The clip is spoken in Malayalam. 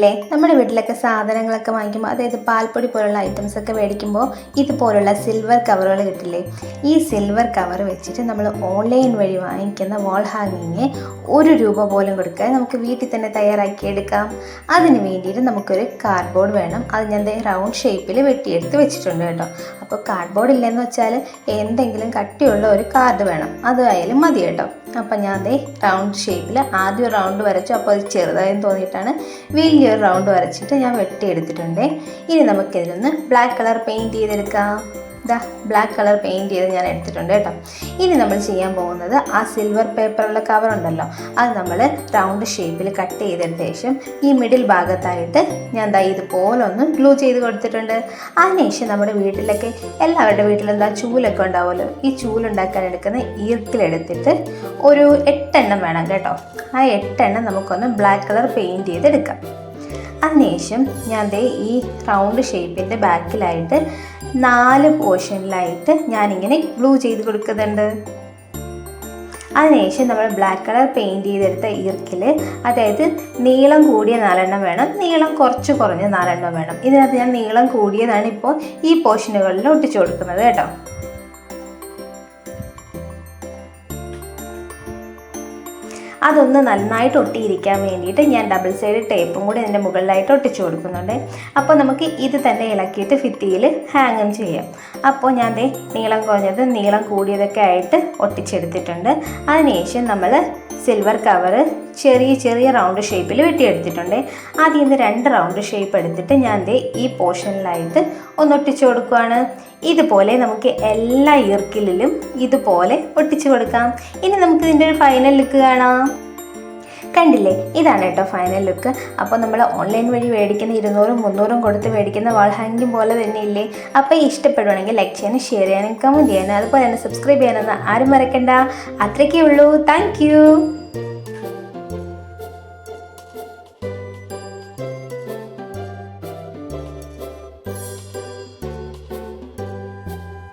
വീട്ടിലൊക്കെ സാധനങ്ങളൊക്കെ വാങ്ങിക്കുമ്പോൾ അതായത് പാൽപ്പൊടി പോലുള്ള ഐറ്റംസ് ഒക്കെ മേടിക്കുമ്പോൾ ഇതുപോലുള്ള സിൽവർ കവറുകൾ കിട്ടില്ലേ? ഈ സിൽവർ കവർ വെച്ചിട്ട് നമ്മൾ ഓൺലൈൻ വഴി വാങ്ങിക്കുന്ന വാൾ ഹാങ്ങിങ് ഒരു രൂപ പോലും കൊടുക്കാതെ നമുക്ക് വീട്ടിൽ തന്നെ തയ്യാറാക്കി എടുക്കാം. അതിന് വേണ്ടിയിട്ട് നമുക്കൊരു കാർഡ്ബോർഡ് വേണം. അത് ഞാൻ റൗണ്ട് ഷേപ്പിൽ വെട്ടിയെടുത്ത് വെച്ചിട്ടുണ്ട് കേട്ടോ. അപ്പോൾ കാർഡ്ബോർഡ് ഇല്ലെന്ന് വെച്ചാൽ എന്തെങ്കിലും കട്ടിയുള്ള ഒരു കാർഡ് വേണം. അതായാലും മതി കേട്ടോ. അപ്പം ഞാൻ അതേ റൗണ്ട് ഷേപ്പിൽ ആദ്യം ഒരു റൗണ്ട് വരച്ചു. അപ്പോൾ അത് ചെറുതായെന്ന് തോന്നിയിട്ടാണ് വലിയൊരു റൗണ്ട് വരച്ചിട്ട് ഞാൻ വെട്ടിയെടുത്തിട്ടുണ്ട്. ഇനി നമുക്കിതിലൊന്ന് ബ്ലാക്ക് കളർ പെയിന്റ് ചെയ്തെടുക്കാം. ഇതാ ബ്ലാക്ക് കളർ പെയിന്റ് ചെയ്ത് ഞാൻ എടുത്തിട്ടുണ്ട് കേട്ടോ. ഇനി നമ്മൾ ചെയ്യാൻ പോകുന്നത് ആ സിൽവർ പേപ്പറുള്ള കവർ ഉണ്ടല്ലോ. അത് നമ്മൾ റൗണ്ട് ഷേപ്പിൽ കട്ട് ചെയ്തതിന് ശേഷം ഈ മിഡിൽ ഭാഗത്തായിട്ട് ഞാൻ ദാ ഇതുപോലെ ഒന്ന് ഗ്ലൂ ചെയ്ത് കൊടുത്തിട്ടുണ്ട്. അതിനുശേഷം നമ്മുടെ വീട്ടിലൊക്കെ എല്ലാവരുടെ വീട്ടിലും എന്താ ചൂലൊക്കെ ഉണ്ടാവുമല്ലോ. ഈ ചൂലുണ്ടാക്കാൻ എടുക്കുന്ന ഈർക്കിലെടുത്തിട്ട് ഒരു എട്ടെണ്ണം വേണം കേട്ടോ. ആ എട്ടെണ്ണം നമുക്കൊന്ന് ബ്ലാക്ക് കളർ പെയിന്റ് ചെയ്തെടുക്കാം. അതിനുശേഷം ഞാൻ ദേ ഈ റൗണ്ട് ഷേപ്പിന്റെ ബാക്കിലായിട്ട് നാല് പോർഷനിലായിട്ട് ഞാനിങ്ങനെ ഗ്ലൂ ചെയ്ത് കൊടുക്കുന്നുണ്ട്. അതിനുശേഷം നമ്മൾ ബ്ലാക്ക് കളർ പെയിന്റ് ചെയ്തെടുത്ത ഈർക്കിൽ അതായത് നീളം കൂടിയ നാലെണ്ണം വേണം നീളം കുറച്ച് കുറഞ്ഞ നാലെണ്ണം വേണം. ഇതിനകത്ത് ഞാൻ നീളം കൂടിയതാണ് ഇപ്പോൾ ഈ പോർഷനുകളിൽ ഒട്ടിച്ചു കൊടുക്കുന്നത് കേട്ടോ. അതൊന്ന് നന്നായിട്ട് ഒട്ടിയിരിക്കാൻ വേണ്ടിയിട്ട് ഞാൻ ഡബിൾ സൈഡ് ടേപ്പും കൂടി ഇതിന്റെ മുകളിലായിട്ട് ഒട്ടിച്ചു കൊടുക്കുന്നുണ്ട്. അപ്പോൾ നമുക്ക് ഇത് തന്നെ ഇളക്കിയിട്ട് ഫിത്തിയിൽ ഹാങ്ങും ചെയ്യാം. അപ്പോൾ ഞാൻ നീളം കുറഞ്ഞത് നീളം കൂടിയതൊക്കെ ആയിട്ട് ഒട്ടിച്ചെടുത്തിട്ടുണ്ട്. അതിനുശേഷം നമ്മൾ സിൽവർ കവർ ചെറിയ ചെറിയ റൗണ്ട് ഷേപ്പിൽ വെട്ടിയെടുത്തിട്ടുണ്ട്. ആദ്യം ഇത് രണ്ട് റൗണ്ട് ഷേപ്പ് എടുത്തിട്ട് ഞാൻ ദേ ഈ പോർഷനിലായിട്ട് ഒന്ന് ഒട്ടിച്ചു കൊടുക്കുകയാണ് ഇതുപോലെ നമുക്ക് എല്ലാ ഇർക്കിലും ഇതുപോലെ ഒട്ടിച്ചു കൊടുക്കാം. ഇനി നമുക്ക് ഇതിന്റെ ഒരു ഫൈനൽ ലുക്ക് കാണാം. കണ്ടില്ലേ? ഇതാണ് കേട്ടോ ഫൈനൽ ലുക്ക് അപ്പോൾ നമ്മൾ ഓൺലൈൻ വഴി മേടിക്കുന്ന ഇരുന്നൂറും മുന്നൂറും കൊടുത്ത് മേടിക്കുന്ന വാൾ ഹാങ്ങിങ് പോലെ തന്നെ ഇല്ലേ? അപ്പോൾ ഇഷ്ടപ്പെടുവാണെങ്കിൽ ലൈക്ക് ചെയ്യാനും ഷെയർ ചെയ്യാനും കമന്റ് ചെയ്യാനും അതുപോലെ തന്നെ സബ്സ്ക്രൈബ് ചെയ്യാനൊന്നും ആരും മറക്കണ്ട. അത്രയ്ക്കേ ഉള്ളൂ. താങ്ക്